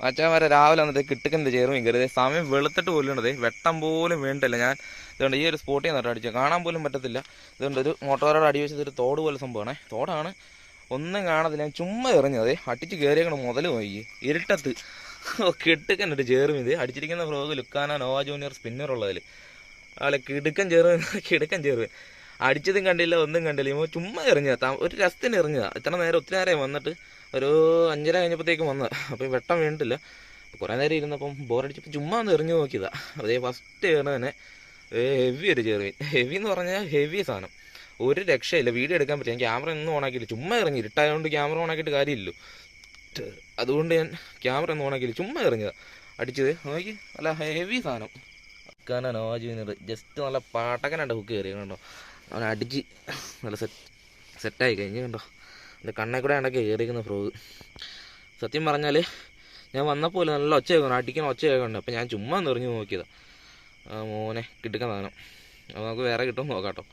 മച്ചാമാരെ രാവിലെ വന്നിട്ട് കിട്ടുക്കുന്നത് ചേർന്ന് കയറി സമയം വെളുത്തിട്ട് പോലും ഉണ്ടത് വെട്ടം പോലും വേണ്ടില്ല ഞാൻ ഇതുകൊണ്ട് ഈ ഒരു സ്പോട്ടിൽ നിന്നിട്ട് അടിച്ചു കാണാൻ പോലും പറ്റത്തില്ല. ഇതുകൊണ്ട് ഒരു മോട്ടോറോട് അടി വെച്ചത് ഒരു തോട് പോലെ സംഭവമാണ്. തോടാണ്. ഒന്നും കാണത്തില്ല. ഞാൻ ചുമ്മാ എറിഞ്ഞത്. അടിച്ച് കയറിയങ്ങോട് മുതൽ പോയി. ഇരുട്ടത്ത്. കിട്ടുക്കന്നിട്ട് ചേർന്ന് ഇത്. അടിച്ചിരിക്കുന്ന ഫ്രോഗ് ലുക്കാന നോവ ജൂനിയർ സ്പിന്നർ ഉള്ളതിൽ ആളെ കിടുക്കൻ ചേർന്ന് കിടുക്കൻ ചേർന്ന് അടിച്ചതും കണ്ടില്ല ഒന്നും കണ്ടില്ല. ഇവൻ ചുമ്മാ എറിഞ്ഞതാ. ഒരു രസത്തിന് എറിഞ്ഞതാ. ഇത്ര നേരം ഒത്തിരി നേരം വന്നിട്ട് ഒരു അഞ്ചര കഴിഞ്ഞപ്പോഴത്തേക്കും വന്നത് അപ്പോൾ വെട്ടം വീണിട്ടില്ല. കുറേ നേരം ഇരുന്നപ്പം ബോറടിച്ചപ്പോൾ ചുമ്മാ ഒന്ന് എറിഞ്ഞു നോക്കിയതാ. അതേ ഫസ്റ്റ് ഏണ് തന്നെ ഹെവി ഒരു ചെറുമീൻ. ഹെവി എന്ന് പറഞ്ഞാൽ ഹെവി സാധനം. ഒരു രക്ഷയില്ല. വീഡിയോ എടുക്കാൻ പറ്റില്ല. ഞാൻ ക്യാമറ ഒന്നും ഓണാക്കിയില്ല ചുമ്മാ ഇറങ്ങി ഇരുട്ടായതുകൊണ്ട് ക്യാമറ ഓണാക്കിയിട്ട് കാര്യമില്ല അതുകൊണ്ട് ഞാൻ ക്യാമറ ഒന്നും ഓണാക്കിയില്ല ചുമ്മാ എറിഞ്ഞതാ. അടിച്ചത് നോക്കി. നല്ല ഹെവി സാധനം. കാനാ നോജുവിനത് ജസ്റ്റ് നല്ല പാട്ടക്കനായിട്ട് ഹുക്ക് കയറി കണ്ടോ. അവൻ അടിച്ച് നല്ല സെറ്റ് സെറ്റായി കഴിഞ്ഞു കണ്ടോ. എന്റെ കണ്ണേ കൂടെ ആണ്ടൊക്കെ കയറിയിരിക്കുന്ന ഫ്രോഗ് സത്യം പറഞ്ഞാൽ ഞാൻ വന്നപ്പോൾ നല്ല ഒച്ച കേൾക്കണം അടിക്കണ ഒച്ച കേൾക്കണ്ട അപ്പം ഞാൻ ചുമ്മാ നിറഞ്ഞു നോക്കിയതാണ് നോക്കിയതാ. മോനെ കിട്ടുന്ന സാധനം. അപ്പോൾ നമുക്ക് വേറെ കിട്ടുമെന്ന് നോക്കാം കേട്ടോ.